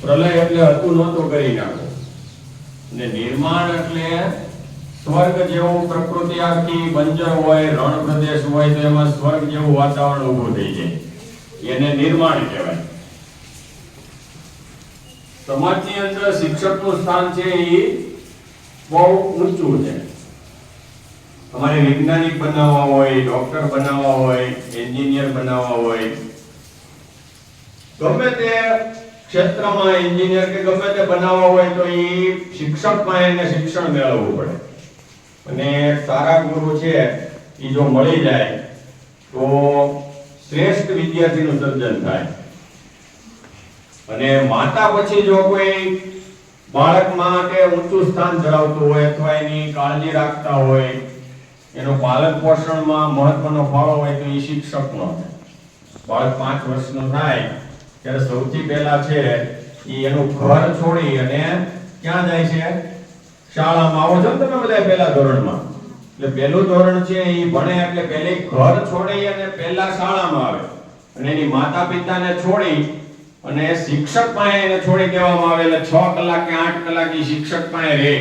પ્રલય એટલે હતું નહોતું કરી નાખો ને નિર્માણ એટલે સ્વર્ગ જેવું પ્રકૃતિ આખી, બંજર હોય, રણ પ્રદેશ હોય, તો એમાં સ્વર્ગ જેવું વાતાવરણ ઊભું થઈ જાય. એને નિર્માણ કહેવાય. સમાજની અંદર શિક્ષકનું સ્થાન છે એ બહુ ઊંચું છે. તમારે વૈજ્ઞાનિક બનાવવા હોય, ડોક્ટર બનાવવા હોય, એન્જિનિયર બનાવવા હોય. ગમે તે ક્ષેત્રમાં એન્જિનિયર કે ગમે તે બનાવવા હોય તો એ શિક્ષક પાસે એને શિક્ષણ મેળવવું પડે. અને સારા ગુરુ છે એ જો મળી જાય તો શ્રેષ્ઠ વિદ્યાર્થીનું સર્જન થાય. અને માતા પછી જો કોઈ બાળક માટે ઊંચું સ્થાન ધરાવતું હોય અથવા એની કાળજી રાખતા હોય, એનો પાલન પોષણમાં મહત્વનો ફાળો હોય તો એ શિક્ષકનો બાળક પાંચ વર્ષનો થાય ત્યારે સૌથી પહેલા છે એ એનું ઘર છોડી અને ક્યાં જાય છે? શાળામાં આવો છો તમે બધા પહેલા ધોરણમાં? એટલે પહેલું ધોરણ છે એ ભણે એટલે પહેલે ઘર છોડી અને પહેલા શાળામાં આવે. અને એની માતા પિતાને છોડી અને શિક્ષક પાસે એને છોડી દેવામાં આવે એટલે છ કલાક કે આઠ કલાક એ શિક્ષક પાસે રહે.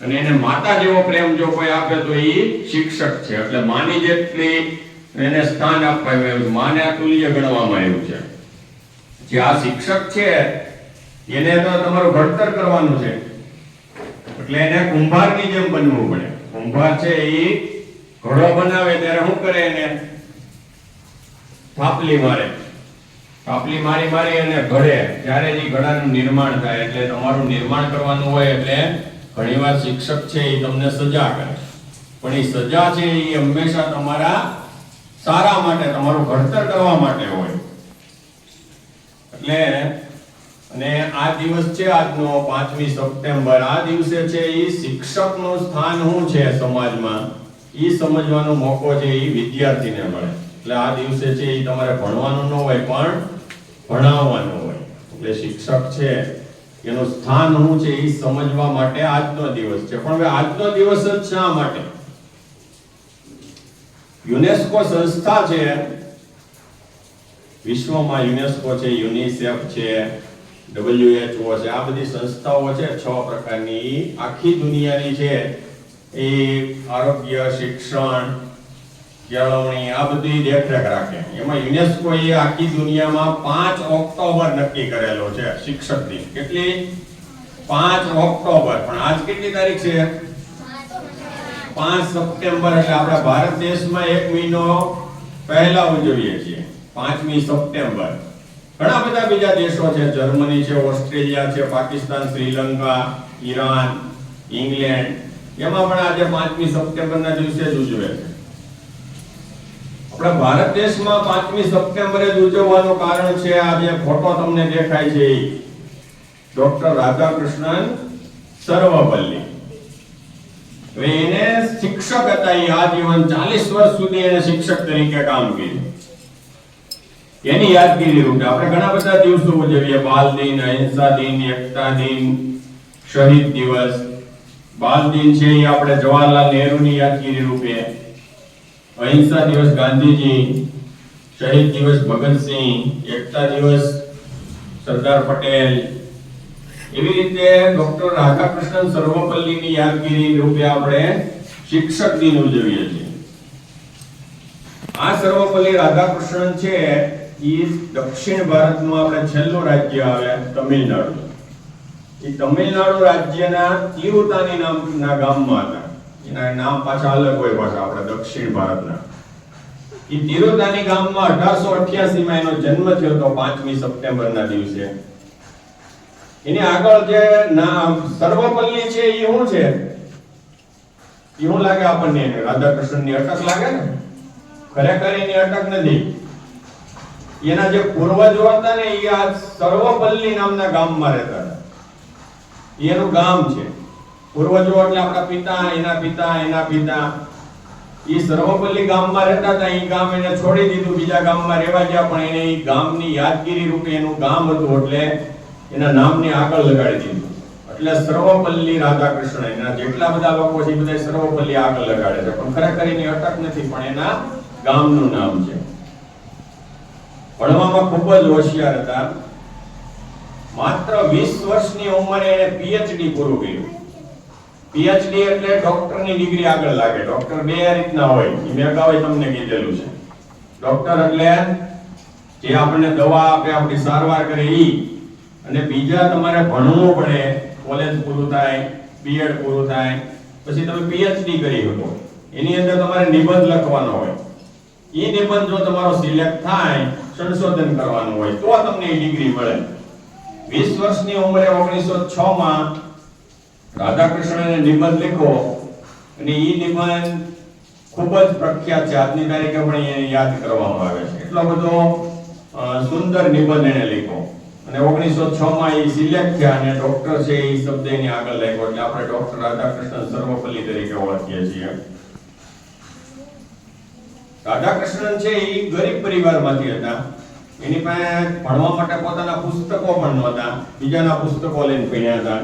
અને એને માતા જેવો પ્રેમ જો કોઈ આપે તો એ શિક્ષક છે. એટલે માની જેટલી એને સ્થાન આપવામાં આવ્યું છે. માને અતુલ્ય ગણવામાં આવ્યું છે. જે આ શિક્ષક છે, એને તો તમારું ઘડતર કરવાનું છે. એટલે એને કુંભારની જેમ બનવું પડે. કુંભાર છે એ ઘડો બનાવે ત્યારે શું કરે એને? થાપલી મારે. થાપલી મારી મારી અને ઘડે. ત્યારે ઈ ઘડાનું નિર્માણ થાય. એટલે તમારું નિર્માણ કરવાનું હોય એટલે ઘણીવાર શિક્ષક છે એ તમને સજા કરે. પણ એ સજા છે એ હંમેશા તમારા સારા માટે, તમારું ઘડતર કરવા માટે હોય. એટલે અને આ દિવસ છે આજનો પાંચમી સપ્ટેમ્બર. આ દિવસે છે એ શિક્ષકનું સ્થાન શું છે સમાજમાં? એ સમજવાનો મોકો છે એ વિદ્યાર્થીને મળે. એટલે આ દિવસે છે એ તમારે ભણવાનું ન હોય, પણ ભણાવવાનું હોય. એટલે શિક્ષક છે, એનું સ્થાન શું છે એ સમજવા માટે આજનો દિવસ છે. પણ હવે આજનો દિવસ જ શા માટે? યુનેસ્કો સંસ્થા છે વિશ્વમાં યુનેસ્કો છે, યુનિસેફ છે ડબલ્યુએચઓ છે, આ બધી સંસ્થાઓ છે, છ પ્રકારની. આખી દુનિયાની છે. એ આરોગ્ય, શિક્ષણ, કેળવણી, આ બધી દેખરેખ રાખે એમાં યુનેસ્કો એ આખી દુનિયામાં પાંચ ઓક્ટોબર નક્કી કરેલો છે, શિક્ષક દિન. કેટલી? પાંચ ઓક્ટોબર. પણ આજ કેટલી તારીખ છે? પાંચ સપ્ટેમ્બર એટલે આપણા ભારત દેશમાં એક મહિનો પહેલા ઉજવીએ છીએ. પાંચમી સપ્ટેમ્બર. ઘણા બધા બીજા દેશો છે. જર્મની છે, ઓસ્ટ્રેલિયા છે, પાકિસ્તાન, શ્રીલંકા, ઈરાન, ઇંગ્લેન્ડ. એમાં પણ આજે પાંચમી સપ્ટેમ્બરના દિવસે જ ઉજવે છે. આપણા ભારત દેશમાં પાંચમી સપ્ટેમ્બરે જ ઉજવવાનું કારણ છે આ જે ફોટો તમને દેખાય છે. ડોક્ટર રાધાકૃષ્ણન સર્વપલ્લી. એને શિક્ષક હતા. એ આજીવન 40 વર્ષ સુધી એને શિક્ષક તરીકે કામ કર્યું. એની યાદગીરી રૂપે આપણે ઘણા બધા દિવસો ઉજવીએ. બાલ દિન, અહિંસા દિન, એકતા દિન, શહીદ દિવસ. બાલ દિન છે એ આપણે જવાહરલાલ નહેરુની યાદગીરી રૂપે. અહિંસા દિવસ ગાંધીજી, શહીદ દિવસ ભગતસિંહ, એકતા દિવસ સરદાર પટેલ. એવી રીતે ડોક્ટર રાધાકૃષ્ણન સર્વપલ્લીની યાદગીરી રૂપે આપણે શિક્ષક દિન ઉજવીએ છીએ. આ સર્વપલ્લી રાધાકૃષ્ણન છે એ દક્ષિણ ભારતનું આપણે છેલ્લું રાજ્ય આવે તમિલનાડુ. એ તમિલનાડુ રાજ્યના તિરુતાની નામના ગામમાં હતા. એના નામ પાછા અલગ હોય પાછા આપણે દક્ષિણ ભારતના. એ તિરુતાની ગામમાં અઢારસો અઠ્યાસી માં એનો જન્મ થયો હતો પાંચમી સપ્ટેમ્બરના દિવસે. એની આગળ જે નામ સર્વપલ્લી છે એ શું છે? એ શું લાગે આપણને રાધાકૃષ્ણની અટક લાગે ને? ખરેખર એની અટક નથી. એના જે પૂર્વજો હતા ને, એ આ સર્વપલ્લી નામના ગામમાં રહેતા હતા. એનું ગામ છે. પૂર્વજો એટલે આપણા પિતા, એના પિતા એના પિતા. એ સર્વપલ્લી ગામમાં રહેતા હતા. એ ગામ એને છોડી દીધું. બીજા ગામમાં રહેવા ગયા, પણ એને એ ગામની યાદગીરી રૂપે એનું ગામ હતું, એટલે એના નામને આગળ લગાડી દીધું. એટલે સર્વપલ્લી રાધાકૃષ્ણ, એના જેટલા બધા લોકો છે બધા સર્વપલ્લી આગળ લગાડે છે. પણ ખરેખર એની અટક નથી, પણ એના ગામનું નામ છે. ભણવામાં ખૂબ જ હોશિયાર હતા. માત્ર 20 વર્ષની ઉંમરે એને પીએચડી પૂરું કર્યું. પીએચડી એટલે ડોક્ટરની ડિગ્રી આગળ લાગે. ડોક્ટર બે રીતના હોય. એ મેં અગાઉ તમને કીધેલું છે. ડોક્ટર એટલે જે આપણને દવા આપે, આપણી સારવાર કરે એ અને બીજા તમારે ભણવું પડે. કોલેજ પૂરું થાય બીએડ પૂરું થાય. પછી તમે પીએચડી કરી શકો. એની અંદર તમારે નિબંધ લખવાનો હોય. એ નિબંધ જો તમારો સિલેક્ટ થાય સંશોધન કરવાનું હોય તો તમને ડિગ્રી મળે. 20 વર્ષની ઉંમરે 1906 માં રાધાકૃષ્ણને નિબંધ લખો, અને એ નિબંધ ખૂબ જ પ્રખ્યાત છે. આજની તારીખે પણ એને યાદ કરવામાં આવે છે. એટલો બધો સુંદર નિબંધ એને લખ્યો અને 1906 માં એ સિલેક્ટ થયા અને ડોક્ટર છે એ શબ્દ એની આગળ લખ્યો. એટલે આપણે ડોક્ટર રાધાકૃષ્ણ સર્વપલ્લી તરીકે ઓળખીએ છીએ. રાધાકૃષ્ણન છે એ ગરીબ પરિવારમાંથી હતા. એની પાસે ભણવા માટે પોતાના પુસ્તકો પણ નહોતા. બીજાના પુસ્તકો લઈને ભણ્યા હતા.